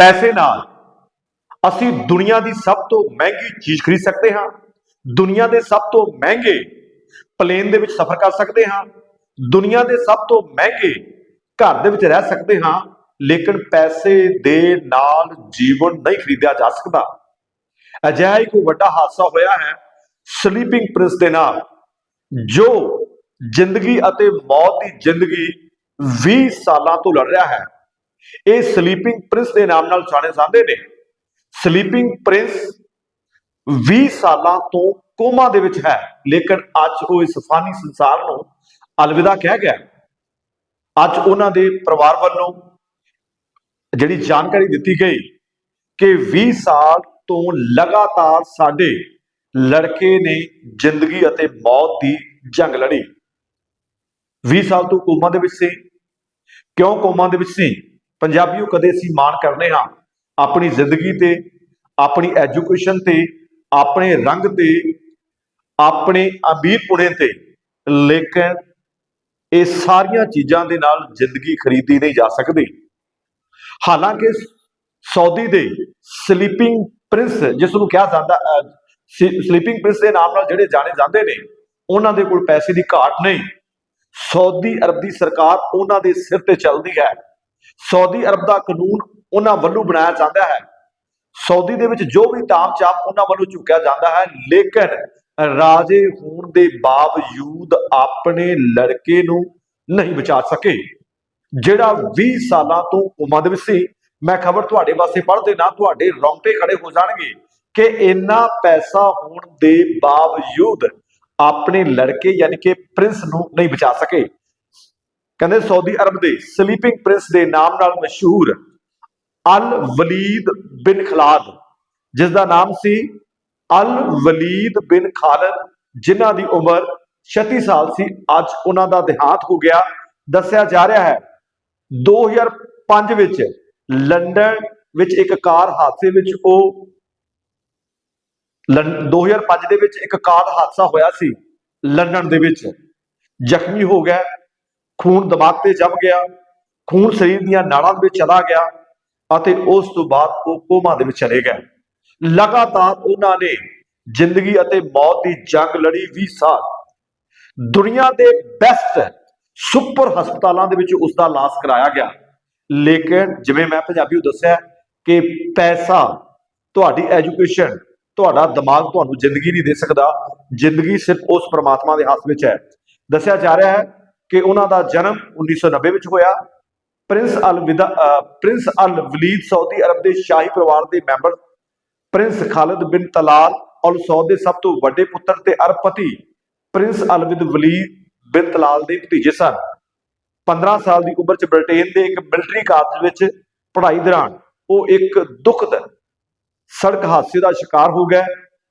ਪੈਸੇ ਨਾਲ ਅਸੀਂ ਦੁਨੀਆ ਦੀ ਸਭ ਤੋਂ ਮਹਿੰਗੀ ਚੀਜ਼ ਖਰੀਦ ਸਕਦੇ ਹਾਂ, ਦੁਨੀਆ ਦੇ ਸਭ ਤੋਂ ਮਹਿੰਗੇ ਪਲੇਨ ਦੇ ਵਿੱਚ ਸਫ਼ਰ ਕਰ ਸਕਦੇ ਹਾਂ, ਦੁਨੀਆ ਦੇ ਸਭ ਤੋਂ ਮਹਿੰਗੇ ਘਰ ਦੇ ਵਿੱਚ ਰਹਿ ਸਕਦੇ ਹਾਂ, ਲੇਕਿਨ ਪੈਸੇ ਦੇ ਨਾਲ ਜੀਵਨ ਨਹੀਂ ਖਰੀਦਿਆ ਜਾ ਸਕਦਾ। ਅਜਿਹਾ ਹੀ ਕੋਈ ਵੱਡਾ ਹਾਦਸਾ ਹੋਇਆ ਹੈ ਸਲੀਪਿੰਗ ਪ੍ਰਿੰਸ ਦੇ ਨਾਲ, ਜੋ ਜ਼ਿੰਦਗੀ ਅਤੇ ਮੌਤ ਦੀ ਜ਼ਿੰਦਗੀ 20 ਸਾਲਾਂ ਤੋਂ ਲੜ ਰਿਹਾ ਹੈ। ਇਹ ਸਲੀਪਿੰਗ ਪ੍ਰਿੰਸ ਦੇ ਨਾਮ ਨਾਲ ਜਾਣੇ ਜਾਂਦੇ ਨੇ। ਸਲੀਪਿੰਗ ਪ੍ਰਿੰਸ 20 ਸਾਲਾਂ ਤੋਂ ਕੋਮਾ ਦੇ ਵਿੱਚ ਹੈ। ਲੇਕਿਨ ਅੱਜ ਉਹ ਇਸ ਫਾਨੀ ਸੰਸਾਰ ਨੂੰ ਅਲਵਿਦਾ ਕਹਿ ਗਿਆ ਅੱਜ ਉਹਨਾਂ ਦੇ ਪਰਿਵਾਰ ਵੱਲੋਂ ਜਿਹੜੀ ਜਾਣਕਾਰੀ ਦਿੱਤੀ ਗਈ ਕਿ 20 ਸਾਲ ਤੋਂ ਲਗਾਤਾਰ ਸਾਡੇ ਲੜਕੇ ਨੇ ਜ਼ਿੰਦਗੀ ਅਤੇ ਮੌਤ ਦੀ ਜੰਗ ਲੜੀ। 20 ਸਾਲ ਤੋਂ ਕੋਮਾ ਦੇ ਵਿੱਚ ਸੀ। ਕਿਉਂ ਕੋਮਾ ਦੇ ਵਿੱਚ ਸੀ? ਪੰਜਾਬੀਓ ਕਦੇ ਅਸੀਂ ਮਾਣ ਕਰਨੇ ਹਾਂ? ਆਪਣੀ ਜ਼ਿੰਦਗੀ ਤੇ, ਆਪਣੀ ਐਜੂਕੇਸ਼ਨ ਤੇ, ਆਪਣੇ ਰੰਗ ਤੇ, ਆਪਣੇ ਅਮੀਰ ਪੁਣੇ ਤੇ। ਲੇਕਿਨ ਇਹ ਸਾਰੀਆਂ ਚੀਜ਼ਾਂ ਦੇ ਨਾਲ ਜ਼ਿੰਦਗੀ ਖਰੀਦੀ ਨਹੀਂ ਜਾ ਸਕਦੀ। ਹਾਲਾਂਕਿ ਸਾਊਦੀ ਦੇ ਸਲੀਪਿੰਗ ਪ੍ਰਿੰਸ, ਜਿਸ ਨੂੰ ਕਿਹਾ ਜਾਂਦਾ ਸਲੀਪਿੰਗ ਪ੍ਰਿੰਸ ਦੇ ਨਾਮ ਨਾਲ ਜਿਹੜੇ ਜਾਣੇ ਜਾਂਦੇ ਨੇ, ਉਹਨਾਂ ਦੇ ਕੋਲ ਪੈਸੇ ਦੀ ਘਾਟ ਨਹੀਂ। ਸਾਊਦੀ ਅਰਬ ਦੀ ਸਰਕਾਰ ਉਹਨਾਂ ਦੇ ਸਿਰ ਤੇ ਚੱਲਦੀ ਹੈ। ਸਾਊਦੀ ਅਰਬ ਦਾ ਕਾਨੂੰਨ ਉਹਨਾਂ ਵੱਲੋਂ ਬਣਾਇਆ ਜਾਂਦਾ ਹੈ। ਸਾਊਦੀ ਦੇ ਵਿੱਚ ਜੋ ਵੀ ਤਾਮਚਾਮ ਉਹਨਾਂ ਵੱਲੋਂ ਝੁਕਿਆ ਜਾਂਦਾ ਹੈ, ਲੇਕਿਨ ਰਾਜੇ ਹੋਣ ਦੇ ਬਾਵਜੂਦ ਆਪਣੇ ਲੜਕੇ ਨੂੰ ਨਹੀਂ ਬਚਾ ਸਕੇ। ਜਿਹੜਾ 20 ਸਾਲਾਂ ਤੋਂ ਉਮਰ ਦੇ ਵਿੱਚ ਸੀ, ਮੈਂ ਖਬਰ ਤੁਹਾਡੇ ਵਾਸਤੇ ਪੜ੍ਹਦੇ ਨਾ ਤੁਹਾਡੇ ਰੌਂਗਟੇ ਖੜੇ ਹੋ ਜਾਣਗੇ ਕਿ ਇੰਨਾ ਪੈਸਾ ਹੋਣ ਦੇ ਬਾਵਜੂਦ ਆਪਣੇ ਲੜਕੇ ਯਾਨੀ ਕਿ ਪ੍ਰਿੰਸ ਨੂੰ ਨਹੀਂ ਬਚਾ ਸਕੇ। ਕਹਿੰਦੇ ਸਾਊਦੀ ਅਰਬ ਦੇ ਸਲੀਪਿੰਗ ਪ੍ਰਿੰਸ ਦੇ ਨਾਮ ਨਾਲ ਮਸ਼ਹੂਰ ਅਲ ਵਲੀਦ ਬਿਨ ਖਲਾਦ ਜਿਸ ਦਾ ਨਾਮ ਸੀ ਅਲ ਵਲੀਦ ਬਿਨ ਖਾਲਦ, ਜਿਨ੍ਹਾਂ ਦੀ ਉਮਰ 36 ਸਾਲ ਸੀ। ਅੱਜ ਉਹਨਾਂ ਦਾ ਦੇਹਾਂਤ ਹੋ ਗਿਆ। ਦੱਸਿਆ ਜਾ ਰਿਹਾ ਹੈ 2005 ਵਿੱਚ ਲੰਡਨ ਵਿੱਚ ਇੱਕ ਕਾਰ ਹਾਦਸੇ ਵਿੱਚ ਉਹ ਲੰ- 2005 ਦੇ ਵਿੱਚ ਇੱਕ ਕਾਰ ਹਾਦਸਾ ਹੋਇਆ ਸੀ ਲੰਡਨ ਦੇ ਵਿੱਚ। ਜ਼ਖਮੀ ਹੋ ਗਿਆ। ਖੂਨ ਦਿਮਾਗ ਤੇ ਜੰਮ ਗਿਆ, ਖੂਨ ਸਰੀਰ ਦੀਆਂ ਨਾੜਾਂ ਦੇ ਵਿੱਚ ਚਲਾ ਗਿਆ ਅਤੇ ਉਸ ਤੋਂ ਬਾਅਦ ਉਹ ਕੋਮਾ ਦੇ ਵਿੱਚ ਚਲੇ ਗਏ। ਲਗਾਤਾਰ ਉਹਨਾਂ ਨੇ ਜ਼ਿੰਦਗੀ ਅਤੇ ਮੌਤ ਦੀ ਜੰਗ ਲੜੀ 20 ਸਾਲ। ਦੁਨੀਆ ਦੇ ਬੈਸਟ ਸੁਪਰ ਹਸਪਤਾਲਾਂ ਦੇ ਵਿੱਚ ਉਸ ਦਾ ਇਲਾਜ ਕਰਾਇਆ ਗਿਆ। ਲੇਕਿਨ ਜਿਵੇਂ ਮੈਂ ਪੰਜਾਬੀ ਨੂੰ ਦੱਸਿਆ ਕਿ ਪੈਸਾ ਤੁਹਾਡੀ ਐਜੂਕੇਸ਼ਨ ਤੁਹਾਡਾ ਦਿਮਾਗ ਤੁਹਾਨੂੰ ਜ਼ਿੰਦਗੀ ਨਹੀਂ ਦੇ ਸਕਦਾ। ਜ਼ਿੰਦਗੀ ਸਿਰਫ ਉਸ ਪ੍ਰਮਾਤਮਾ ਦੇ ਹੱਥ ਵਿੱਚ ਹੈ। ਦੱਸਿਆ ਜਾ ਰਿਹਾ ਹੈ ਕਿ ਉਹਨਾਂ ਦਾ ਜਨਮ 1990 ਵਿੱਚ ਹੋਇਆ। ਪ੍ਰਿੰਸ ਅਲ ਵਿਦਾ ਪ੍ਰਿੰਸ ਅਲ ਵਲੀਦ ਸਾਊਦੀ ਅਰਬ ਦੇ ਸ਼ਾਹੀ ਪਰਿਵਾਰ ਦੇ ਮੈਂਬਰ, ਪ੍ਰਿੰਸ ਖਾਲਿਦ ਬਿਨ ਤਲਾਲ ਅਲ ਸੌਦ ਦੇ ਸਭ ਤੋਂ ਵੱਡੇ ਪੁੱਤਰ ਤੇ ਅਰਬਪਤੀ ਪ੍ਰਿੰਸ ਅਲ ਵਲੀਦ ਬਿਨ ਤਲਾਲ ਦੇ ਭਤੀਜੇ ਸਨ। 15 ਸਾਲ ਦੀ ਉਮਰ 'ਚ ਬ੍ਰਿਟੇਨ ਦੇ ਇੱਕ ਮਿਲਟਰੀ ਕਾਲਜ ਵਿੱਚ ਪੜ੍ਹਾਈ ਦੌਰਾਨ ਉਹ ਇੱਕ ਦੁਖਦ ਸੜਕ ਹਾਦਸੇ ਦਾ ਸ਼ਿਕਾਰ ਹੋ ਗਿਆ,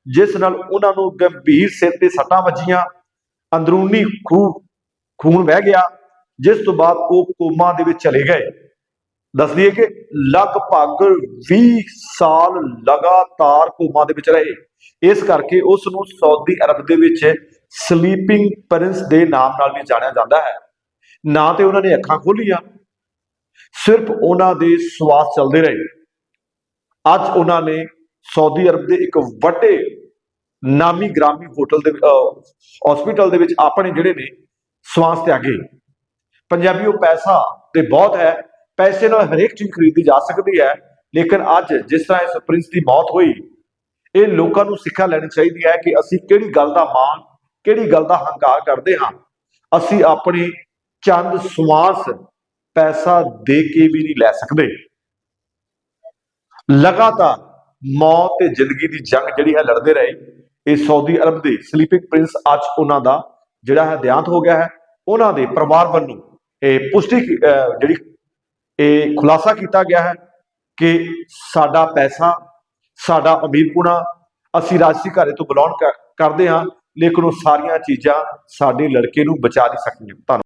ਜਿਸ ਨਾਲ ਉਹਨਾਂ ਨੂੰ ਗੰਭੀਰ ਸਿਰ ਤੇ ਸੱਟਾਂ ਵੱਜੀਆਂ। ਅੰਦਰੂਨੀ ਖੂਹ ਖੂਨ ਵਹਿ ਗਿਆ, ਜਿਸ ਤੋਂ ਬਾਅਦ ਉਹ ਕੋਮਾ ਦੇ ਵਿੱਚ ਚਲੇ ਗਏ। ਦੱਸ ਦਈਏ ਕਿ ਲਗਭਗ 20 ਸਾਲ ਲਗਾਤਾਰ ਕੋਮਾ ਦੇ ਵਿੱਚ ਰਹੇ। ਇਸ ਕਰਕੇ ਉਸ ਨੂੰ ਸਾਊਦੀ ਅਰਬ ਦੇ ਵਿੱਚ ਸਲੀਪਿੰਗ ਪ੍ਰਿੰਸ ਦੇ ਨਾਮ ਨਾਲ ਵੀ ਜਾਣਿਆ ਜਾਂਦਾ ਹੈ। ਨਾ ਤੇ ਉਹਨਾਂ ਨੇ ਅੱਖਾਂ ਖੋਲੀਆਂ, ਸਿਰਫ ਉਹਨਾਂ ਦੇ ਸਵਾਸ ਚੱਲਦੇ ਰਹੇ। ਅੱਜ ਉਹਨਾਂ ਨੇ ਸਾਊਦੀ ਅਰਬ ਦੇ ਇੱਕ ਵੱਡੇ ਨਾਮੀ ਗ੍ਰਾਮੀ ਹੋਟਲ ਦੇ ਹਸਪੀਟਲ ਦੇ ਵਿੱਚ ਆਪਣੇ ਜਿਹੜੇ ਨੇ ਸਵਾਸ ਤਿਆਗੇ ਪੰਜਾਬੀਓ, ਪੈਸਾ ਤੇ ਬਹੁਤ ਹੈ। ਪੈਸੇ ਨਾਲ ਹਰੇਕ ਚੀਜ਼ ਖਰੀਦੀ ਜਾ ਸਕਦੀ ਹੈ। ਲੇਕਿਨ ਅੱਜ ਜਿਸ ਤਰ੍ਹਾਂ ਇਸ ਪ੍ਰਿੰਸ ਦੀ ਮੌਤ ਹੋਈ, ਇਹ ਲੋਕਾਂ ਨੂੰ ਸਿੱਖਿਆ ਲੈਣੀ ਚਾਹੀਦੀ ਹੈ ਕਿ ਅਸੀਂ ਕਿਹੜੀ ਗੱਲ ਦਾ ਮਾਣ, ਕਿਹੜੀ ਗੱਲ ਦਾ ਹੰਕਾਰ ਕਰਦੇ ਹਾਂ। ਅਸੀਂ ਆਪਣੇ ਚੰਦ, ਸਵਾਸ, ਪੈਸਾ ਦੇ ਕੇ ਵੀ ਨਹੀਂ ਲੈ ਸਕਦੇ। ਲਗਾਤਾਰ ਮੌਤ ਤੇ ਜ਼ਿੰਦਗੀ ਦੀ ਜੰਗ ਜਿਹੜੀ ਹੈ ਲੜਦੇ ਰਹੇ। ਇਹ ਸਾਊਦੀ ਅਰਬ ਦੇ ਸਲੀਪਿੰਗ ਪ੍ਰਿੰਸ ਅੱਜ ਉਹਨਾਂ ਦਾ ਜਿਹੜਾ ਹੈ ਦੇਹਾਂਤ ਹੋ ਗਿਆ ਹੈ। ਉਹਨਾਂ ਦੇ ਪਰਿਵਾਰ ਵੱਲੋਂ ਇਹ ਪੁਸ਼ਟੀ ਜਿਹੜੀ ਇਹ ਖੁਲਾਸਾ ਕੀਤਾ ਗਿਆ ਹੈ ਕਿ ਸਾਡਾ ਪੈਸਾ, ਸਾਡਾ ਅਮੀਰਪੁਣਾ ਅਸੀਂ ਰਾਜਸੀ ਘਰੇ ਤੋਂ ਬਲੌਂਗ ਕਰਦੇ ਹਾਂ, ਲੇਕਿਨ ਉਹ ਸਾਰੀਆਂ ਚੀਜ਼ਾਂ ਸਾਡੇ ਲੜਕੇ ਨੂੰ ਬਚਾ ਨਹੀਂ ਸਕਦੀਆਂ ਧੰਨਵਾਦ।